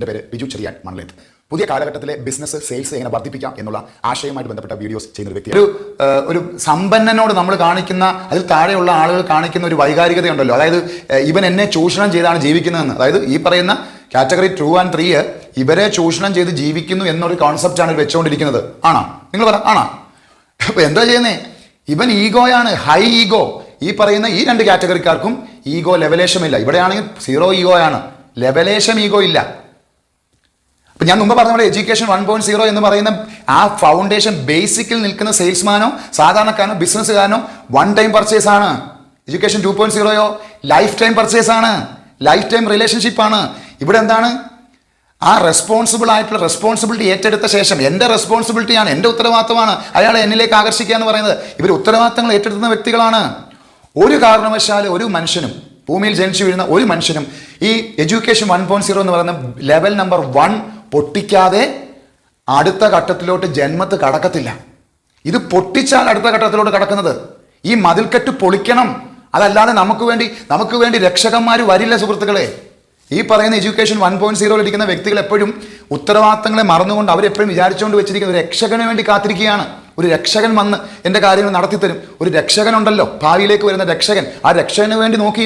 എന്റെ പേര് ബിജു ചെറിയാൻ മണലേത്ത്. പുതിയ കാലഘട്ടത്തിലെ ബിസിനസ് സെയിൽസ് എങ്ങനെ വർദ്ധിപ്പിക്കാം എന്നുള്ള ആശയവുമായിട്ട് ബന്ധപ്പെട്ട വീഡിയോസ് ചെയ്യുന്ന വ്യക്തി ഒരു ഒരു സമ്പന്നനോട് നമ്മൾ കാണിക്കുന്ന അതിൽ താഴെയുള്ള ആളുകൾ കാണിക്കുന്ന ഒരു വൈകാരികതയുണ്ടല്ലോ. അതായത് ഇവൻ എന്നെ ചൂഷണം ചെയ്താണ് ജീവിക്കുന്നതെന്ന്. അതായത് ഈ പറയുന്ന കാറ്റഗറി ടു ആൻഡ് ത്രീ ഇവരെ ചൂഷണം ചെയ്ത് ജീവിക്കുന്നു എന്നൊരു കോൺസെപ്റ്റാണ് വെച്ചുകൊണ്ടിരിക്കുന്നത്. ആണോ? നിങ്ങൾ പറ ആണോ? അപ്പൊ എന്താ ചെയ്യുന്നേ? ഇവൻ ഈഗോയാണ് ഹൈ ഈഗോ ഈ പറയുന്ന ഈ രണ്ട് കാറ്റഗറിക്കാർക്കും ഈഗോ ലെവലേഷമില്ല ഇവിടെയാണെങ്കിൽ സീറോ ഈഗോയാണ് ലെവലേഷം ഈഗോ ഇല്ല. ഞാൻ മുമ്പ് പറഞ്ഞ പോലെ എഡ്യൂക്കേഷൻ വൺ പോയിന്റ് സീറോ എന്ന് പറയുന്ന ആ ഫൗണ്ടേഷൻ ബേസിക്കിൽ നിൽക്കുന്ന സെയിൽസ്മാനോ സാധാരണക്കാരനോ ബിസിനസ്സുകാരനോ വൺ ടൈം പർച്ചേസ് ആണ്. എഡ്യൂക്കേഷൻ ടു പോയിന്റ് സീറോയോ ലൈഫ് ടൈം പർച്ചേസ് ആണ്. ലൈഫ് ടൈം റിലേഷൻഷിപ്പ് ആണ്. ഇവിടെ എന്താണ്? ആ റെസ്പോൺസിബിൾ ആയിട്ടുള്ള റെസ്പോൺസിബിലിറ്റി ഏറ്റെടുത്ത ശേഷം എന്റെ റെസ്പോൺസിബിലിറ്റിയാണ് എന്റെ ഉത്തരവാദിത്തമാണ് അയാളെ എന്നിലേക്ക് ആകർഷിക്കുക എന്ന് പറയുന്നത് ഇവർ ഉത്തരവാദിത്തങ്ങൾ ഏറ്റെടുക്കുന്ന വ്യക്തികളാണ്. ഒരു കാരണവശാലും ഒരു മനുഷ്യനും ഭൂമിയിൽ ജനിച്ചു വീഴുന്ന ഒരു മനുഷ്യനും ഈ എഡ്യൂക്കേഷൻ വൺ പോയിന്റ് സീറോ എന്ന് പറയുന്ന ലെവൽ നമ്പർ വൺ പൊട്ടിക്കാതെ അടുത്ത ഘട്ടത്തിലോട്ട് ജന്മത്ത് കടക്കത്തില്ല. ഇത് പൊട്ടിച്ചാൽ അടുത്ത ഘട്ടത്തിലോട്ട് കടക്കുന്നത്. ഈ മതിൽക്കെട്ട് പൊളിക്കണം. അതല്ലാതെ നമുക്ക് വേണ്ടി നമുക്ക് വേണ്ടി രക്ഷകന്മാർ വരില്ല സുഹൃത്തുക്കളെ. ഈ പറയുന്ന എഡ്യൂക്കേഷൻ വൺ പോയിന്റ് സീറോയിൽ ഇരിക്കുന്ന വ്യക്തികൾ എപ്പോഴും ഉത്തരവാദിത്തങ്ങളെ മറന്നുകൊണ്ട് അവരെപ്പോഴും വിചാരിച്ചുകൊണ്ട് വെച്ചിരിക്കുന്ന ഒരു രക്ഷകന് വേണ്ടി കാത്തിരിക്കുകയാണ്. ഒരു രക്ഷകൻ വന്ന് എന്റെ കാര്യങ്ങൾ നടത്തിത്തരും. ഒരു രക്ഷകനുണ്ടല്ലോ. ഭാവിയിലേക്ക് വരുന്ന രക്ഷകൻ. ആ രക്ഷകന് വേണ്ടി നോക്കി